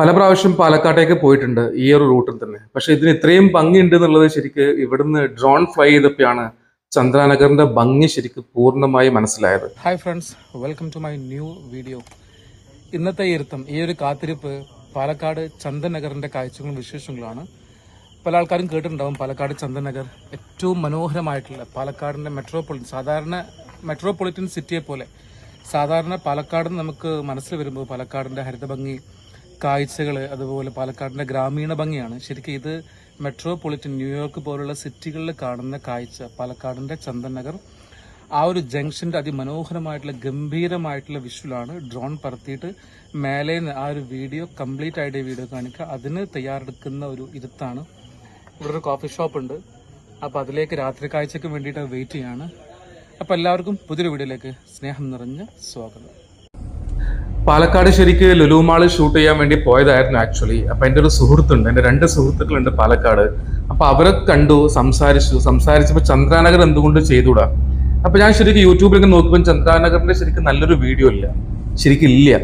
പല പ്രാവശ്യം പാലക്കാട്ടേക്ക് പോയിട്ടുണ്ട് ഈ ഒരു റൂട്ടിൽ തന്നെ. പക്ഷെ ഇതിന് ഇത്രയും ഭംഗിയുണ്ട് എന്നുള്ളത് ശരിക്ക് ഇവിടുന്ന് ഡ്രോൺ ഫ്ലൈ ചെയ്തപ്പോഴാണ് ചന്ദ്രാനഗറിന്റെ ഭംഗി ശരിക്ക് പൂർണമായി മനസ്സിലായത്. Hi friends welcome to my new video ഇന്നത്തെ ഇരുത്തം ഈ ഒരു കാത്തിരിപ്പ് പാലക്കാട് ചന്ദൻ നഗറിന്റെ കാഴ്ചകളും വിശേഷങ്ങളാണ് പല ആൾക്കാരും കേട്ടിട്ടുണ്ടാവും പാലക്കാട് ചന്ദൻ നഗർ ഏറ്റവും മനോഹരമായിട്ടുള്ള പാലക്കാടിന്റെ മെട്രോപൊളിറ്റൻ സാധാരണ മെട്രോപൊളിറ്റൻ സിറ്റിയെ പോലെ സാധാരണ പാലക്കാട് നമുക്ക് മനസ്സിൽ വരുമ്പോൾ പാലക്കാടിന്റെ ഹരിതഭംഗി കാഴ്ചകൾ അതുപോലെ പാലക്കാടിന്റെ ഗ്രാമീണ ഭംഗിയാണ്. ശരിക്കും ഇത് മെട്രോപൊളിറ്റൻ ന്യൂയോർക്ക് പോലുള്ള സിറ്റികളിൽ കാണുന്ന കാഴ്ച. പാലക്കാടിന്റെ ചന്ദൻ നഗർ ആ ഒരു ജംഗ്ഷന്റെ അതിമനോഹരമായിട്ടുള്ള ഗംഭീരമായിട്ടുള്ള വിഷ്വലാണ് ഡ്രോൺ പറത്തിയിട്ട് മേലെ ആ ഒരു വീഡിയോ കംപ്ലീറ്റ് ആയിട്ട് വീഡിയോ കാണിക്കുക. അതിന് തയ്യാറെടുക്കുന്ന ഒരു ഇരുത്താണ് ഇവിടെ ഒരു കോഫി ഷോപ്പ് ഉണ്ട്. അപ്പോൾ അതിലേക്ക് രാത്രി കാഴ്ചയ്ക്ക് വേണ്ടിയിട്ട് വെയിറ്റ് ചെയ്യാണ്. അപ്പോൾ എല്ലാവർക്കും പുതിയൊരു വീഡിയോയിലേക്ക് സ്നേഹം നിറഞ്ഞ സ്വാഗതം. പാലക്കാട് ശരിക്ക് ലുലുമാൾ ഷൂട്ട് ചെയ്യാൻ വേണ്ടി പോയതായിരുന്നു ആക്ച്വലി അപ്പൊ എന്റെ ഒരു സുഹൃത്തുണ്ട് എന്റെ രണ്ട് സുഹൃത്തുക്കളുണ്ട് പാലക്കാട്. അപ്പൊ അവരെ കണ്ടു സംസാരിച്ചു. സംസാരിച്ചപ്പോൾ ചന്ദ്രാനഗർ എന്തുകൊണ്ട് ചെയ്തുകൂടാ അപ്പൊ ഞാൻ ശരിക്കും യൂട്യൂബിലൊക്കെ നോക്കുമ്പോൾ ചന്ദ്രാനഗറിന്റെ ശരിക്കും നല്ലൊരു വീഡിയോ ഇല്ല. ശരിക്കും ഇല്ല.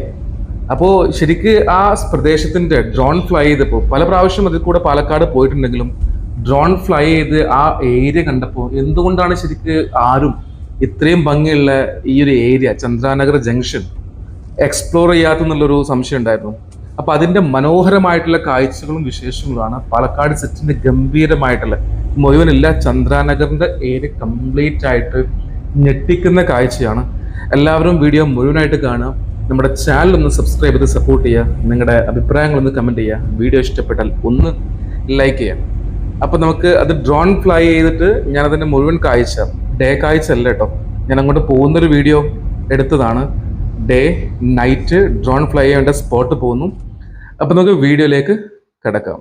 അപ്പോൾ ശരിക്ക് ആ പ്രദേശത്തിന്റെ ഡ്രോൺ ഫ്ലൈ ചെയ്തപ്പോൾ പല പ്രാവശ്യം അതിൽ കൂടെ പാലക്കാട് പോയിട്ടുണ്ടെങ്കിലും ഡ്രോൺ ഫ്ലൈ ചെയ്ത് ആ ഏരിയ കണ്ടപ്പോൾ എന്തുകൊണ്ടാണ് ശരിക്ക് ആരും ഇത്രയും ഭംഗിയുള്ള ഈ ഒരു ഏരിയ ചന്ദ്രാനഗർ ജംഗ്ഷൻ എക്സ്പ്ലോർ ചെയ്യാത്തെന്നുള്ളൊരു സംശയം ഉണ്ടായിരുന്നു. അപ്പൊ അതിന്റെ മനോഹരമായിട്ടുള്ള കാഴ്ചകളും വിശേഷങ്ങളുമാണ് പാലക്കാട് സെറ്റിന്റെ ഗംഭീരമായിട്ടുള്ള മുഴുവനില്ല ചന്ദ്രാനഗറിന്റെ ഏരിയ കംപ്ലീറ്റ് ആയിട്ട് ഞെട്ടിക്കുന്ന കാഴ്ചയാണ്. എല്ലാവരും വീഡിയോ മുഴുവനായിട്ട് കാണുക. നമ്മുടെ ചാനൽ ഒന്ന് സബ്സ്ക്രൈബ് ചെയ്ത് സപ്പോർട്ട് ചെയ്യുക. നിങ്ങളുടെ അഭിപ്രായങ്ങളൊന്ന് കമന്റ് ചെയ്യുക. വീഡിയോ ഇഷ്ടപ്പെട്ടാൽ ഒന്ന് ലൈക്ക് ചെയ്യാം അപ്പോൾ നമുക്ക് അത് ഡ്രോൺ ഫ്ലൈ ചെയ്തിട്ട് ഞാനതിന്റെ മുഴുവൻ കാഴ്ച ഡേ കാഴ്ച അല്ല കേട്ടോ. ഞാൻ അങ്ങോട്ട് പോകുന്നൊരു വീഡിയോ എടുത്തതാണ്. ഡേ നൈറ്റ് ഡ്രോൺ ഫ്ലൈ ചെയ്യേണ്ട സ്പോട്ട് പോകുന്നു. അപ്പോൾ നമുക്ക് വീഡിയോയിലേക്ക് കിടക്കാം.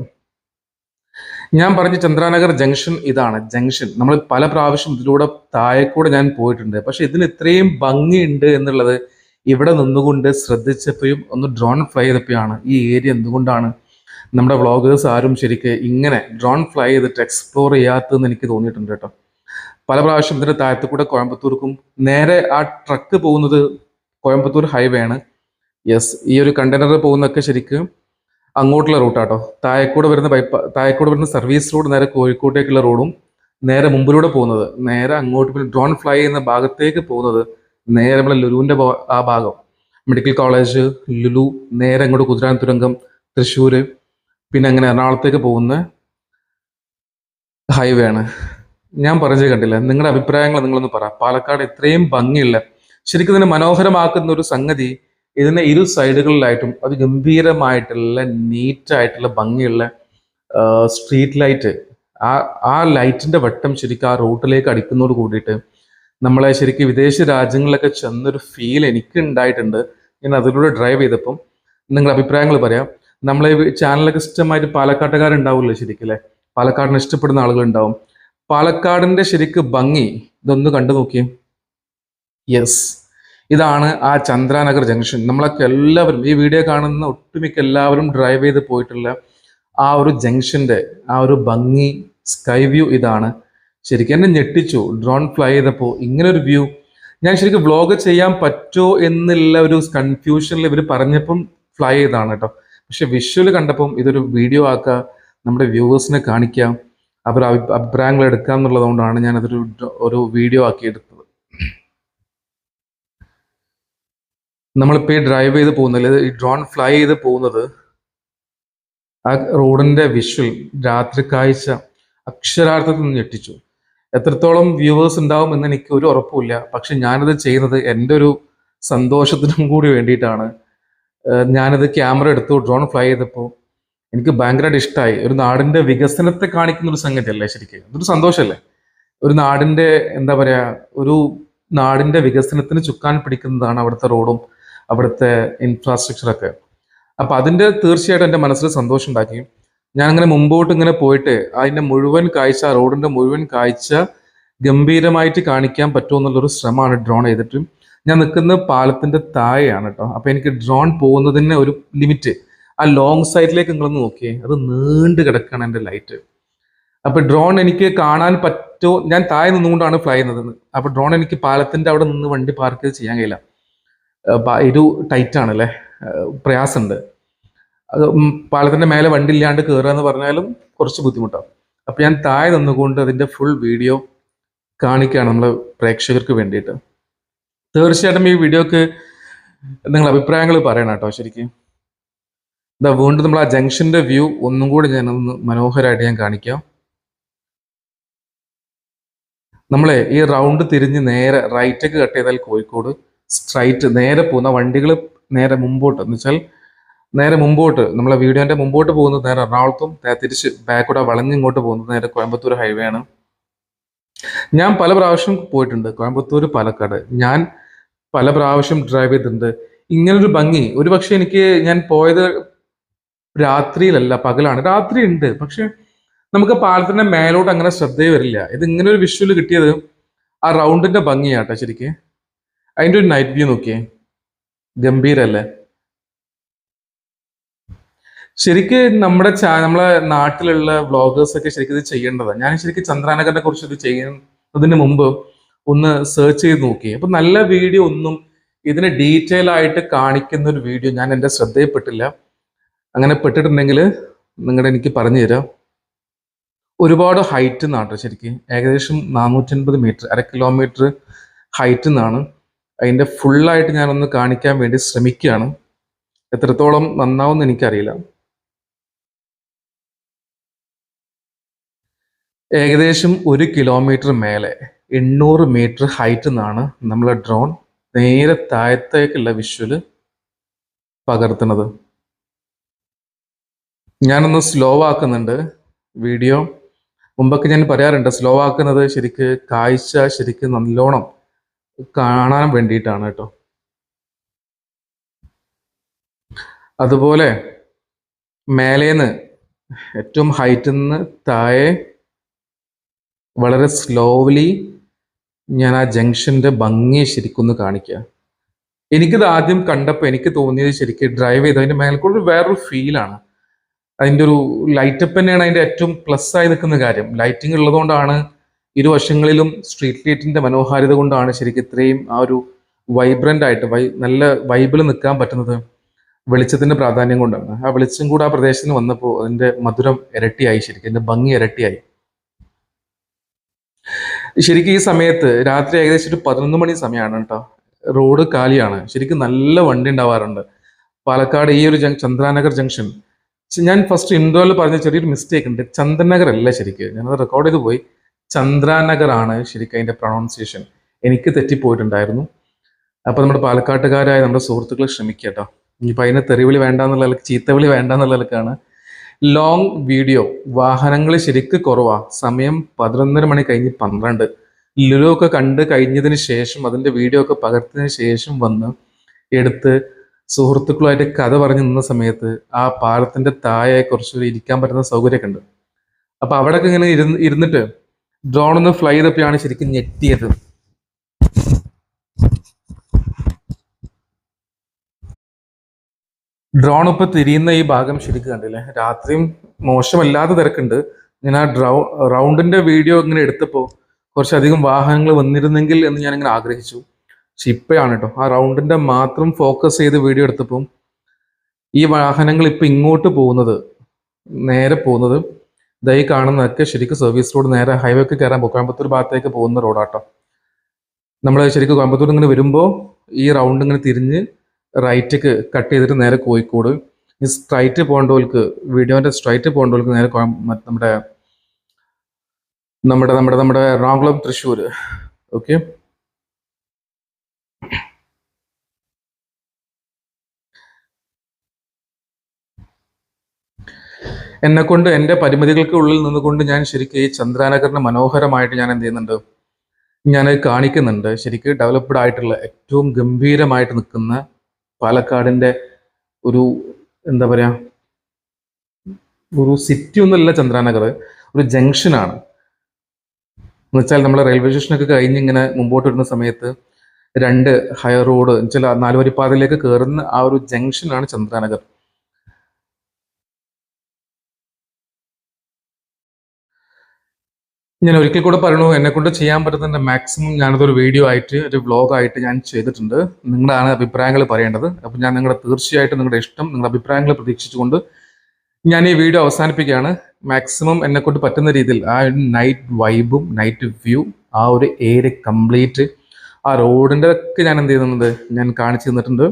ഞാൻ പറഞ്ഞ ചന്ദ്രാനഗർ ജംഗ്ഷൻ ഇതാണ്. ജംഗ്ഷൻ നമ്മൾ പല പ്രാവശ്യം ഇതിലൂടെ താഴെക്കൂടെ ഞാൻ പോയിട്ടുണ്ട്. പക്ഷെ ഇതിന് ഇത്രയും ഭംഗിയുണ്ട് എന്നുള്ളത് ഇവിടെ നിന്നുകൊണ്ട് ശ്രദ്ധിച്ചപ്പോഴും ഒന്ന് ഡ്രോൺ ഫ്ലൈ ചെയ്തപ്പോഴാണ് ഈ ഏരിയ എന്തുകൊണ്ടാണ് നമ്മുടെ വ്ളോഗേഴ്സ് ആരും ശരിക്ക് ഇങ്ങനെ ഡ്രോൺ ഫ്ലൈ ചെയ്തിട്ട് എക്സ്പ്ലോർ ചെയ്യാത്തതെന്ന് എനിക്ക് തോന്നിയിട്ടുണ്ട് കേട്ടോ. പല പ്രാവശ്യം ഇതിന്റെ താഴത്തു കൂടെ കോയമ്പത്തൂർക്കും നേരെ ആ ട്രക്ക് പോകുന്നത് കോയമ്പത്തൂർ ഹൈവേ ആണ്. യെസ് ഈ ഒരു കണ്ടെയ്നർ പോകുന്നതൊക്കെ ശരിക്കും അങ്ങോട്ടുള്ള റൂട്ടാട്ടോ താഴെക്കൂടെ വരുന്ന ബൈപ്പ താഴെക്കൂടെ വരുന്ന സർവീസ് റോഡ് നേരെ കോഴിക്കോട്ടേക്കുള്ള റോഡും നേരെ മുമ്പിലൂടെ പോകുന്നത്. നേരെ അങ്ങോട്ട് പിന്നെ ഡ്രോൺ ഫ്ലൈ ചെയ്യുന്ന ഭാഗത്തേക്ക് പോകുന്നത് നേരെ നമ്മളെ ലുലുവിന്റെ ആ ഭാഗം. മെഡിക്കൽ കോളേജ് ലുലു നേരെ അങ്ങോട്ട് കുതിരാൻ തുരങ്കം തൃശ്ശൂർ പിന്നെ അങ്ങനെ എറണാകുളത്തേക്ക് പോകുന്ന ഹൈവേ ആണ്. ഞാൻ പറഞ്ഞത് കണ്ടില്ല? നിങ്ങളുടെ അഭിപ്രായങ്ങൾ നിങ്ങളൊന്ന് പറ. പാലക്കാട് ഇത്രയും ഭംഗിയുള്ള ശരിക്കും ഇതിനെ മനോഹരമാക്കുന്ന ഒരു സംഗതി ഇതിനെ ഇരു സൈഡുകളിലായിട്ടും അത് ഗംഭീരമായിട്ടുള്ള നീറ്റായിട്ടുള്ള ഭംഗിയുള്ള സ്ട്രീറ്റ് ലൈറ്റ് ആ ആ ലൈറ്റിന്റെ വട്ടം ശരിക്കും ആ റൂട്ടിലേക്ക് അടിക്കുന്നതോട് കൂടിയിട്ട് നമ്മളെ ശരിക്കും വിദേശ രാജ്യങ്ങളിലൊക്കെ ചെന്നൊരു ഫീൽ എനിക്ക് ഉണ്ടായിട്ടുണ്ട് ഞാൻ അതിലൂടെ ഡ്രൈവ് ചെയ്തപ്പം നിങ്ങളുടെ അഭിപ്രായങ്ങൾ പറയാം. നമ്മളെ ചാനലൊക്കെ ഇഷ്ടമായിട്ട് പാലക്കാട്ടുകാരുണ്ടാവില്ലേ ശരിക്കും അല്ലേ? പാലക്കാടിനെ ഇഷ്ടപ്പെടുന്ന ആളുകളുണ്ടാവും. പാലക്കാടിന്റെ ശരിക്ക് ഭംഗി ഇതൊന്ന് കണ്ടു നോക്കിയേ യെസ് ഇതാണ് ആ ചന്ദ്രാനഗർ ജംഗ്ഷൻ. നമ്മളൊക്കെ എല്ലാവരും ഈ വീഡിയോ കാണുന്ന ഒട്ടുമിക്ക എല്ലാവരും ഡ്രൈവ് ചെയ്ത് പോയിട്ടുള്ള ആ ഒരു ജംഗ്ഷന്റെ ആ ഒരു ഭംഗി സ്കൈ വ്യൂ ഇതാണ്. ശരിക്കും എന്നെ ഞെട്ടിച്ചു. ഡ്രോൺ ഫ്ലൈ ചെയ്തപ്പോൾ ഇങ്ങനെ ഒരു വ്യൂ ഞാൻ ശരിക്കും വ്ലോഗ് ചെയ്യാൻ പറ്റുമോ എന്നുള്ള ഒരു കൺഫ്യൂഷനിൽ ഇവർ പറഞ്ഞപ്പം ഫ്ലൈ ചെയ്താണ് കേട്ടോ. പക്ഷെ വിഷ്വൽ കണ്ടപ്പം ഇതൊരു വീഡിയോ ആക്കുക നമ്മുടെ വ്യൂവേഴ്സിനെ കാണിക്കാം അവർ അഭി- അഭിപ്രായങ്ങൾ എടുക്കാം എന്നുള്ളതുകൊണ്ടാണ് ഞാനതൊരു ഒരു വീഡിയോ ആക്കി എടുത്തത്. നമ്മളിപ്പോൾ ഈ ഡ്രൈവ് ചെയ്ത് പോകുന്നില്ല ഈ ഡ്രോൺ ഫ്ലൈ ചെയ്ത് പോകുന്നത് ആ റോഡിന്റെ വിഷ്വൽ രാത്രി കാഴ്ച അക്ഷരാർത്ഥത്തിൽ ഞെട്ടിച്ചു. എത്രത്തോളം വ്യൂവേഴ്സ് ഉണ്ടാവും എന്ന് എനിക്ക് ഒരു ഉറപ്പുമില്ല. പക്ഷെ ഞാനത് ചെയ്യുന്നത് എന്റെ ഒരു സന്തോഷത്തിനും കൂടി വേണ്ടിയിട്ടാണ്. ഞാനത് ക്യാമറ എടുത്തു ഡ്രോൺ ഫ്ലൈ ചെയ്തപ്പോൾ എനിക്ക് ഭയങ്കരമായിട്ട് ഇഷ്ടമായി ഒരു നാടിന്റെ വികസനത്തെ കാണിക്കുന്ന ഒരു സംഗതിയല്ലേ ശരിക്കും? അതൊരു സന്തോഷമല്ലേ? ഒരു നാടിന്റെ എന്താ പറയുക ഒരു നാടിന്റെ വികസനത്തിന് ചുക്കാൻ പിടിക്കുന്നതാണ് അവിടുത്തെ റോഡും അവിടുത്തെ ഇൻഫ്രാസ്ട്രക്ചറൊക്കെ അപ്പൊ അതിന്റെ തീർച്ചയായിട്ടും എന്റെ മനസ്സിൽ സന്തോഷം ഉണ്ടാക്കി. ഞാൻ അങ്ങനെ മുമ്പോട്ട് ഇങ്ങനെ പോയിട്ട് അതിന്റെ മുഴുവൻ കാഴ്ച റോഡിന്റെ മുഴുവൻ കാഴ്ച ഗംഭീരമായിട്ട് കാണിക്കാൻ പറ്റുമോ എന്നുള്ളൊരു ശ്രമമാണ് ഡ്രോൺ ചെയ്തിട്ട്. ഞാൻ നിൽക്കുന്ന പാലത്തിന്റെ താഴെയാണ് കേട്ടോ അപ്പൊ എനിക്ക് ഡ്രോൺ പോകുന്നതിന് ഒരു ലിമിറ്റ് ആ ലോങ് സൈഡിലേക്ക് നിങ്ങളൊന്ന് നോക്കിയേ അത് നീണ്ടു കിടക്കാണ് എന്റെ ലൈറ്റ് അപ്പൊ ഡ്രോൺ എനിക്ക് കാണാൻ പറ്റുമോ ഞാൻ താഴെ നിന്നുകൊണ്ടാണ് ഫ്ലൈ ചെയ്യുന്നത്. അപ്പൊ ഡ്രോൺ എനിക്ക് പാലത്തിന്റെ അവിടെ നിന്ന് വണ്ടി പാർക്ക് ചെയ്യാൻ കഴിയില്ല. ഒരു ടൈറ്റ് ഏഹ് പ്രയാസമുണ്ട്. അത് പാലത്തിന്റെ മേലെ വണ്ടി ഇല്ലാണ്ട് കയറുക എന്ന് പറഞ്ഞാലും കുറച്ച് ബുദ്ധിമുട്ടാണ് അപ്പം ഞാൻ താഴെ നിന്നുകൊണ്ട് അതിന്റെ ഫുൾ വീഡിയോ കാണിക്കുകയാണ് നമ്മളെ പ്രേക്ഷകർക്ക് വേണ്ടിയിട്ട്. തീർച്ചയായിട്ടും ഈ വീഡിയോക്ക് നിങ്ങൾ അഭിപ്രായങ്ങൾ പറയണം കേട്ടോ ശരിക്കും. ഇതാ വീണ്ടും നമ്മൾ ആ ജംഗ്ഷന്റെ വ്യൂ ഒന്നും കൂടി ഞാൻ ഒന്ന് മനോഹരമായിട്ട് ഞാൻ കാണിക്കാം. നമ്മളെ ഈ റൗണ്ട് തിരിഞ്ഞ് നേരെ റൈറ്റേക്ക് കട്ട് ചെയ്താൽ കോഴിക്കോട് സ്ട്രൈറ്റ് നേരെ പോകുന്ന വണ്ടികൾ നേരെ മുമ്പോട്ട്. എന്ന് വെച്ചാൽ നേരെ മുമ്പോട്ട് നമ്മളെ വീഡിയോന്റെ മുമ്പോട്ട് പോകുന്നത് നേരെ എറണാകുളത്തും തിരിച്ച് ബാക്കൂടെ വളഞ്ഞ് ഇങ്ങോട്ട് പോകുന്നത് നേരെ കോയമ്പത്തൂർ ഹൈവേ ആണ്. ഞാൻ പല പ്രാവശ്യം പോയിട്ടുണ്ട് കോയമ്പത്തൂർ പാലക്കാട്. ഞാൻ പല പ്രാവശ്യം ഡ്രൈവ് ചെയ്തിട്ടുണ്ട്. ഇങ്ങനൊരു ഭംഗി. ഒരു പക്ഷെ എനിക്ക് ഞാൻ പോയത് രാത്രിയിലല്ല പകലാണ്. രാത്രി ഉണ്ട് പക്ഷെ നമുക്ക് പാലത്തിന്റെ മേലോട്ട് അങ്ങനെ ശ്രദ്ധയെ വരില്ല. ഇത് ഇങ്ങനെ ഒരു വിഷ്വൽ കിട്ടിയത് ആ റൗണ്ടിന്റെ ഭംഗിയാട്ടോ ശരിക്ക്. അതിന്റെ ഒരു നൈറ്റ് വ്യൂ നോക്കിയേ. ഗംഭീരല്ലേ? ശരിക്ക് നമ്മുടെ നമ്മളെ നാട്ടിലുള്ള വ്ളോഗേഴ്സ് ഒക്കെ ശരിക്കും ഇത് ചെയ്യേണ്ടതാണ് ഞാൻ ശരിക്കും ചന്ദ്രാനഗറിനെ കുറിച്ച് ഇത് ചെയ്യുന്നതിന് മുമ്പ് ഒന്ന് സെർച്ച് ചെയ്ത് നോക്കി അപ്പൊ നല്ല വീഡിയോ ഒന്നും ഇതിന് ഡീറ്റെയിൽ ആയിട്ട് കാണിക്കുന്ന ഒരു വീഡിയോ ഞാൻ എന്റെ ശ്രദ്ധയിൽപ്പെട്ടില്ല. അങ്ങനെ പെട്ടിട്ടുണ്ടെങ്കിൽ നിങ്ങളുടെ എനിക്ക് പറഞ്ഞു തരാം. ഒരുപാട് ഹൈറ്റ് നിന്നാട്ടോ ശരിക്കും. ഏകദേശം നാനൂറ്റൻപത് മീറ്റർ അര കിലോമീറ്റർ ഹൈറ്റ് നിന്നാണ് അതിന്റെ ഫുള്ളായിട്ട് ഞാനൊന്ന് കാണിക്കാൻ വേണ്ടി ശ്രമിക്കുകയാണ്. എത്രത്തോളം നന്നാവും എനിക്കറിയില്ല. ഏകദേശം ഒരു കിലോമീറ്റർ മേലെ എണ്ണൂറ് മീറ്റർ ഹൈറ്റിൽ നിന്നാണ് നമ്മളെ ഡ്രോൺ നേരെ താഴത്തേക്കുള്ള വിഷ്വൽ പകർത്തുന്നത്. ഞാനൊന്ന് സ്ലോ ആക്കുന്നുണ്ട് വീഡിയോ. മുമ്പൊക്കെ ഞാൻ പറയാറുണ്ട് സ്ലോ ആക്കുന്നത് ശരിക്ക് കാഴ്ച ശരിക്ക് നല്ലോണം കാണാൻ വേണ്ടിയിട്ടാണ് കേട്ടോ. അതുപോലെ മേലേന്ന് ഏറ്റവും ഹൈറ്റിൽ നിന്ന് താഴെ വളരെ സ്ലോലി ഞാൻ ആ ജംഗ്ഷന്റെ ഭംഗി ശരിക്കൊന്ന് കാണിക്കുക എനിക്കിത് ആദ്യം കണ്ടപ്പോൾ എനിക്ക് തോന്നിയത് ശരിക്കും ഡ്രൈവ് ചെയ്ത് അതിന്റെ മേൽക്കൂടെ വേറൊരു ഫീലാണ് അതിന്റെ ഒരു ലൈറ്റപ്പ് തന്നെയാണ് അതിന്റെ ഏറ്റവും പ്ലസ് ആയി നിൽക്കുന്ന കാര്യം. ലൈറ്റിംഗ് ഉള്ളതുകൊണ്ടാണ് ഇരുവശങ്ങളിലും സ്ട്രീറ്റ് ലൈറ്റിന്റെ മനോഹാരിത കൊണ്ടാണ് ശരിക്കും ഇത്രയും ആ ഒരു വൈബ്രന്റ് ആയിട്ട് വൈ നല്ല വൈബിൽ നിൽക്കാൻ പറ്റുന്നത് വെളിച്ചത്തിന്റെ പ്രാധാന്യം കൊണ്ടാണ്. ആ വെളിച്ചം കൂടെ ആ പ്രദേശത്തിന് വന്നപ്പോൾ അതിന്റെ മധുരം ഇരട്ടിയായി ശരിക്കും അതിന്റെ ഭംഗി ഇരട്ടിയായി. ശരിക്കും ഈ സമയത്ത് രാത്രി ഏകദേശം ഒരു പതിനൊന്ന് മണി സമയമാണ് കേട്ടോ. റോഡ് കാലിയാണ്. ശരിക്കും നല്ല വണ്ടി ഉണ്ടാവാറുണ്ട്. പാലക്കാട് ഈ ഒരു ജങ് ചന്ദ്രാനഗർ ജംഗ്ഷൻ. ഞാൻ ഫസ്റ്റ് ഇൻഡോയിൽ പറഞ്ഞ ചെറിയൊരു മിസ്റ്റേക്ക് ഉണ്ട്. ചന്ദ്രനഗർ അല്ല ശരിക്കും. ഞാനത് റെക്കോർഡ് ചെയ്ത് പോയി. ചന്ദ്രാനഗർ ആണ് ശരിക്കും അതിന്റെ പ്രൊണൗൺസിയേഷൻ എനിക്ക് തെറ്റിപ്പോയിട്ടുണ്ടായിരുന്നു. അപ്പോൾ നമ്മുടെ പാലക്കാട്ടുകാരായ നമ്മുടെ സുഹൃത്തുക്കൾ ശ്രമിക്കുക കേട്ടോ. ഇനിയിപ്പോൾ അതിനെ തെറിവിളി വേണ്ട എന്നുള്ള നിലയ്ക്ക് ചീത്തവിളി വേണ്ട എന്നുള്ള നിലക്കാണ് ലോങ് വീഡിയോ വാഹനങ്ങൾ ശരിക്ക് കുറവാ. സമയം പതിനൊന്നര മണി കഴിഞ്ഞ് പന്ത്രണ്ട്. ലുലു ഒക്കെ കണ്ട് കഴിഞ്ഞതിന് ശേഷം അതിന്റെ വീഡിയോ ഒക്കെ പകർത്തിയതിന് ശേഷം വന്ന് എടുത്ത് സുഹൃത്തുക്കളുമായിട്ട് കഥ പറഞ്ഞു നിന്ന സമയത്ത് ആ പാലത്തിന്റെ താഴെ കുറച്ചൊരു ഇരിക്കാൻ പറ്റുന്ന സൗകര്യമൊക്കെ ഉണ്ട്. അപ്പൊ അവിടെയൊക്കെ ഇങ്ങനെ ഇരുന്ന് ഇരുന്നിട്ട് ഡ്രോൺ ഒന്ന് ഫ്ലൈ ചെയ്തപ്പോഴാണ് ശരിക്കും ഞെട്ടിയത്. ഡ്രോൺ ഇപ്പൊ തിരിയുന്ന ഈ ഭാഗം ശരിക്കും കണ്ടില്ലേ? രാത്രിയും മോശമല്ലാതെ തിരക്കുണ്ട്. ഞാൻ ആ ഡ്രൗ റൗണ്ടിന്റെ വീഡിയോ ഇങ്ങനെ എടുത്തപ്പോൾ കുറച്ചധികം വാഹനങ്ങൾ വന്നിരുന്നെങ്കിൽ എന്ന് ഞാൻ ഇങ്ങനെ ആഗ്രഹിച്ചു. പക്ഷെ ഇപ്പോഴാണ് കേട്ടോ. ആ റൗണ്ടിന്റെ മാത്രം ഫോക്കസ് ചെയ്ത് വീഡിയോ എടുത്തപ്പോൾ ഈ വാഹനങ്ങൾ ഇപ്പൊ ഇങ്ങോട്ട് പോകുന്നത് നേരെ പോകുന്നത് ദൈ കാണുന്നതൊക്കെ ശരിക്കും സർവീസ് റോഡ് നേരെ ഹൈവേക്ക് കയറാൻ പോകും കോയമ്പത്തൂർ ഭാഗത്തേക്ക് പോകുന്ന റോഡാട്ടോ നമ്മൾ ശരിക്കും കോയമ്പത്തൂർ ഇങ്ങനെ വരുമ്പോൾ ഈ റൗണ്ട് ഇങ്ങനെ തിരിഞ്ഞ് റൈറ്റേക്ക് കട്ട് ചെയ്തിട്ട് നേരെ കോഴിക്കോട് ഈ സ്ട്രൈറ്റ് പോകേണ്ടവർക്ക് വീഡിയോന്റെ സ്ട്രൈറ്റ് പോകേണ്ടവർക്ക് നേരെ നമ്മുടെ നമ്മുടെ നമ്മുടെ നമ്മുടെ എറണാകുളം തൃശ്ശൂർ ഓക്കെ എന്നെ കൊണ്ട് എന്റെ പരിമിതികൾക്ക് ഉള്ളിൽ നിന്നുകൊണ്ട് ഞാൻ ശരിക്കും ഈ ചന്ദ്രാനഗറിന് മനോഹരമായിട്ട് ഞാൻ എന്ത് ചെയ്യുന്നുണ്ട്? ഞാൻ കാണിക്കുന്നുണ്ട്. ശരിക്കും ഡെവലപ്ഡ് ആയിട്ടുള്ള ഏറ്റവും ഗംഭീരമായിട്ട് നിൽക്കുന്ന പാലക്കാടിന്റെ ഒരു എന്താ പറയുക ഒരു സിറ്റി ഒന്നുമല്ല ചന്ദ്രാനഗർ ഒരു ജംഗ്ഷനാണ് എന്ന് വെച്ചാൽ നമ്മൾ റെയിൽവേ സ്റ്റേഷനൊക്കെ കഴിഞ്ഞ് ഇങ്ങനെ മുമ്പോട്ട് വരുന്ന സമയത്ത് രണ്ട് ഹയർ റോഡ് ചില നാലുവരിപ്പാതയിലേക്ക് കയറുന്ന ആ ഒരു ജംഗ്ഷനാണ് ചന്ദ്രാനഗർ. ഞാൻ ഒരിക്കൽ കൂടെ പറയണു എന്നെ കൊണ്ട് ചെയ്യാൻ പറ്റുന്നതിന്റെ മാക്സിമം ഞാനതൊരു വീഡിയോ ആയിട്ട് ഒരു വ്ലോഗ് ആയിട്ട് ഞാൻ ചെയ്തിട്ടുണ്ട്. നിങ്ങളാണ് അഭിപ്രായങ്ങൾ പറയേണ്ടത്. അപ്പം ഞാൻ നിങ്ങളുടെ തീർച്ചയായിട്ടും നിങ്ങളുടെ ഇഷ്ടം നിങ്ങളുടെ അഭിപ്രായങ്ങൾ പ്രതീക്ഷിച്ചുകൊണ്ട് ഞാൻ ഈ വീഡിയോ അവസാനിപ്പിക്കുകയാണ്. മാക്സിമം എന്നെ കൊണ്ട് പറ്റുന്ന രീതിയിൽ ആ നൈറ്റ് വൈബും നൈറ്റ് വ്യൂ ആ ഒരു ഏരിയ കംപ്ലീറ്റ് ആ റോഡിന്റെ ഒക്കെ ഞാൻ എന്ത് ചെയ്യുന്നുണ്ട് ഞാൻ കാണിച്ചു തന്നിട്ടുണ്ട്.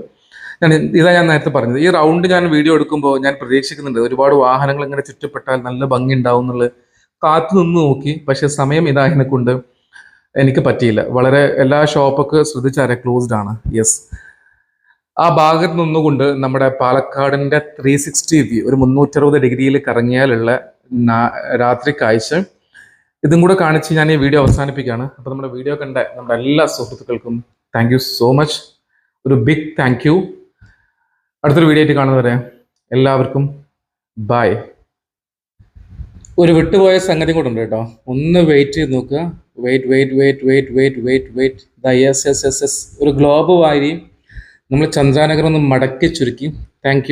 ഞാൻ ഇതാ ഞാൻ നേരത്തെ പറഞ്ഞത്. ഈ റൗണ്ട് ഞാൻ വീഡിയോ എടുക്കുമ്പോൾ ഞാൻ പ്രതീക്ഷിക്കുന്നുണ്ട്. ഒരുപാട് വാഹനങ്ങൾ ഇങ്ങനെ ചുറ്റപ്പെട്ടാൽ നല്ല ഭംഗി ഉണ്ടാവും എന്നുള്ളത് കാത്തു നിന്ന് നോക്കി. പക്ഷെ സമയം ഇതായതിനെ കൊണ്ട് എനിക്ക് പറ്റിയില്ല. വളരെ എല്ലാ ഷോപ്പൊക്കെ ശ്രദ്ധിച്ചാരെ ക്ലോസ്ഡ് ആണ്. യെസ് ആ ഭാഗത്ത് നിന്നുകൊണ്ട് നമ്മുടെ പാലക്കാടിന്റെ ത്രീ സിക്സ്റ്റി വ്യൂ ഒരു മുന്നൂറ്ററുപത് ഡിഗ്രിയിൽ കറങ്ങിയാലുള്ള രാത്രി കാഴ്ച. ഇതും കൂടെ കാണിച്ച് ഞാൻ ഈ വീഡിയോ അവസാനിപ്പിക്കുകയാണ്. അപ്പോൾ നമ്മുടെ വീഡിയോ കണ്ട നമ്മുടെ എല്ലാ സുഹൃത്തുക്കൾക്കും താങ്ക് യു സോ മച്ച് ഒരു ബിഗ് താങ്ക് യു അടുത്തൊരു വീഡിയോ ആയിട്ട് കാണുന്നവരെ എല്ലാവർക്കും ബൈ ഒരു വിട്ടുപോയ സംഗതി കൂടെ ഉണ്ട് കേട്ടോ. ഒന്ന് വെയിറ്റ് ചെയ്ത് നോക്കുക. Wait wait wait wait wait wait wait the S S S S ഒരു ഗ്ലോബ് വാരി നമ്മൾ ചന്ദ്രാനഗർ ഒന്ന് മടക്കി ചുരുക്കി. താങ്ക്